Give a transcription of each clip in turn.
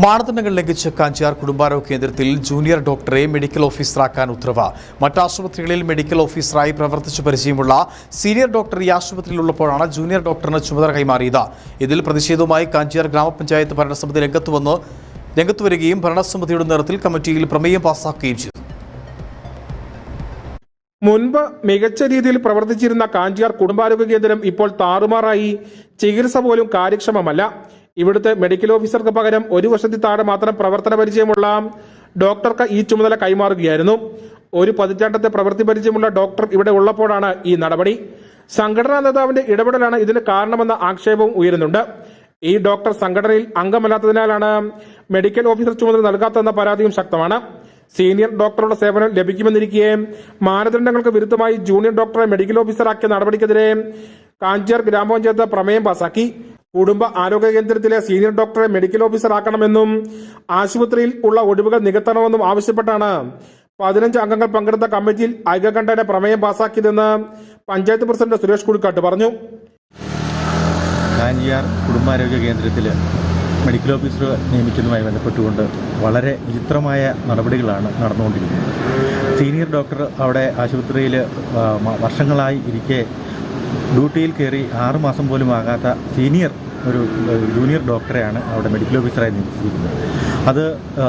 മാനദണ്ഡങ്ങൾ ലംഘിച്ച് കാഞ്ചിയാർ കുടുംബാരോഗ്യ കേന്ദ്രത്തിൽ ജൂനിയർ ഡോക്ടറെ മെഡിക്കൽ ഓഫീസറാക്കാൻ ഉത്തരവ്. മറ്റാശുപത്രികളിൽ മെഡിക്കൽ ഓഫീസറായി പ്രവർത്തിച്ചു പരിചയമുള്ള സീനിയർ ഡോക്ടർ ഈ ആശുപത്രിയിലുള്ളപ്പോഴാണ് ജൂനിയർ ഡോക്ടറിന് ചുമതല കൈമാറിയത്. ഇതിൽ പ്രതിഷേധവുമായി കാഞ്ചിയാർ ഗ്രാമപഞ്ചായത്ത് ഭരണസമിതി രംഗത്ത് വന്ന് രംഗത്ത് വരികയും ഭരണസമിതിയുടെ നേതൃത്വത്തിൽ കമ്മിറ്റിയിൽ പ്രമേയം പാസാക്കുകയും ചെയ്തു. മുൻപ് മികച്ച രീതിയിൽ പ്രവർത്തിച്ചിരുന്ന കാഞ്ചിയാർ കുടുംബാരോഗ്യ കേന്ദ്രം ഇപ്പോൾ താറുമാറായി. ചികിത്സ പോലും കാര്യക്ഷമമല്ല. ഇവിടുത്തെ മെഡിക്കൽ ഓഫീസർക്ക് പകരം ഒരു വർഷത്തിൽ താഴെ മാത്രം പ്രവർത്തന പരിചയമുള്ള ഡോക്ടർക്ക് ഈ ചുമതല കൈമാറുകയായിരുന്നു. ഒരു പതിറ്റാണ്ടത്തെ പ്രവൃത്തി പരിചയമുള്ള ഡോക്ടർ ഇവിടെ ഉള്ളപ്പോഴാണ് ഈ നടപടി. സംഘടനാ നേതാവിന്റെ ഇടപെടലാണ് ഇതിന് കാരണമെന്ന ആക്ഷേപവും ഉയരുന്നുണ്ട്. ഈ ഡോക്ടർ സംഘടനയിൽ അംഗമല്ലാത്തതിനാലാണ് മെഡിക്കൽ ഓഫീസർ ചുമതല നൽകാത്തതെന്ന പരാതിയും ശക്തമാണ്. സീനിയർ ഡോക്ടറുടെ സേവനം ലഭിക്കുമെന്നിരിക്കെ മാനദണ്ഡങ്ങൾക്ക് വിരുദ്ധമായി ജൂനിയർ ഡോക്ടറെ മെഡിക്കൽ ഓഫീസറാക്കിയ നടപടിക്കെതിരെ കാഞ്ചിയാർ ഗ്രാമപഞ്ചായത്ത് പ്രമേയം പാസാക്കി. കുടുംബ ആരോഗ്യ കേന്ദ്രത്തിലെ സീനിയർ ഡോക്ടറെ മെഡിക്കൽ ഓഫീസർ ആക്കണമെന്നും ആശുപത്രിയിൽ ഉള്ള ഒഴിവുകൾ നികത്തണമെന്നും ആവശ്യപ്പെട്ടാണ്. പതിനഞ്ച് അംഗങ്ങൾ പങ്കെടുത്ത കമ്മിറ്റിയിൽ ഐക്യകണ്ഠേന പ്രമേയം പാസാക്കിയതെന്ന് പഞ്ചായത്ത് പ്രസിഡന്റ് സുരേഷ് കുടിക്കാട്ട് പറഞ്ഞു. കാഞ്ചിയാർ കുടുംബാരോഗ്യ കേന്ദ്രത്തിൽ മെഡിക്കൽ ഓഫീസർ നിയമിക്കുന്നതുമായി ബന്ധപ്പെട്ടുകൊണ്ട് വളരെ വിചിത്രമായ നടപടികളാണ് നടന്നുകൊണ്ടിരിക്കുന്നത്. സീനിയർ ഡോക്ടർ അവിടെ ആശുപത്രിയിൽ വർഷങ്ങളായി ഇരിക്കെ ഡ്യൂട്ടിയിൽ കയറി ആറുമാസം പോലും ആകാത്ത സീനിയർ ഒരു ജൂനിയർ ഡോക്ടറെയാണ് അവിടെ മെഡിക്കൽ ഓഫീസറായി നിയമിച്ചിരിക്കുന്നത്. അത് ആ,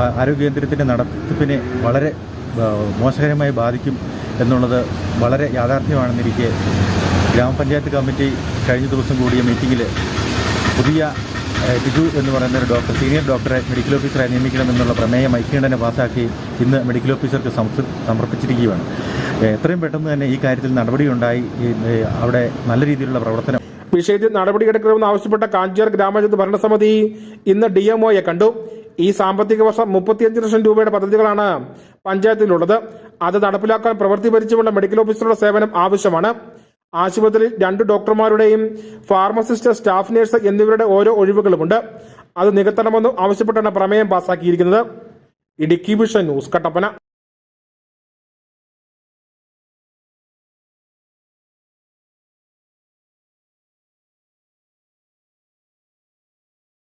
ആ, ആരോഗ്യ കേന്ദ്രത്തിന്റെ നടത്തിപ്പിനെ വളരെ മോശകരമായി ബാധിക്കും എന്നുള്ളത് വളരെ യാഥാർത്ഥ്യമാണെന്നിരിക്കെ ഗ്രാമപഞ്ചായത്ത് കമ്മിറ്റി കഴിഞ്ഞ ദിവസം കൂടിയ മീറ്റിങ്ങിൽ പുതിയ ബിജു എന്ന് പറയുന്ന ഒരു ഡോക്ടർ സീനിയർ ഡോക്ടറെ മെഡിക്കൽ ഓഫീസറായി നിയമിക്കണമെന്നുള്ള പ്രമേയം ഐക്യകണ്ഠനെ പാസ്സാക്കി ഇന്ന് മെഡിക്കൽ ഓഫീസർക്ക് സമർപ്പി- സമർപ്പിച്ചിരിക്കുകയാണ്. എത്രയും പെട്ടെന്ന് തന്നെ ഈ കാര്യത്തിൽ നടപടിയുണ്ടായി. അവിടെ നല്ല രീതിയിലുള്ള പ്രവർത്തനം. വിഷയത്തിൽ നടപടിയെടുക്കണമെന്ന് ആവശ്യപ്പെട്ട കാഞ്ചിയാർ ഗ്രാമപഞ്ചായത്ത് ഭരണസമിതി ഇന്ന് ഡി കണ്ടു. ഈ സാമ്പത്തിക വർഷം മുപ്പത്തിയഞ്ച് ലക്ഷം രൂപയുടെ പദ്ധതികളാണ് പഞ്ചായത്തിലുള്ളത്. അത് നടപ്പിലാക്കാൻ പ്രവൃത്തി ഭരിച്ചുകൊണ്ട് മെഡിക്കൽ ഓഫീസറുടെ സേവനം ആവശ്യമാണ്. ആശുപത്രിയിൽ രണ്ട് ഡോക്ടർമാരുടെയും ഫാർമസിസ്റ്റ് സ്റ്റാഫ് നഴ്സ് എന്നിവരുടെ ഓരോ ഒഴിവുകളുമുണ്ട്. അത് നികത്തണമെന്നും ആവശ്യപ്പെട്ടാണ് പ്രമേയം പാസാക്കിയിരിക്കുന്നത്. Idukki vision news Kattappana.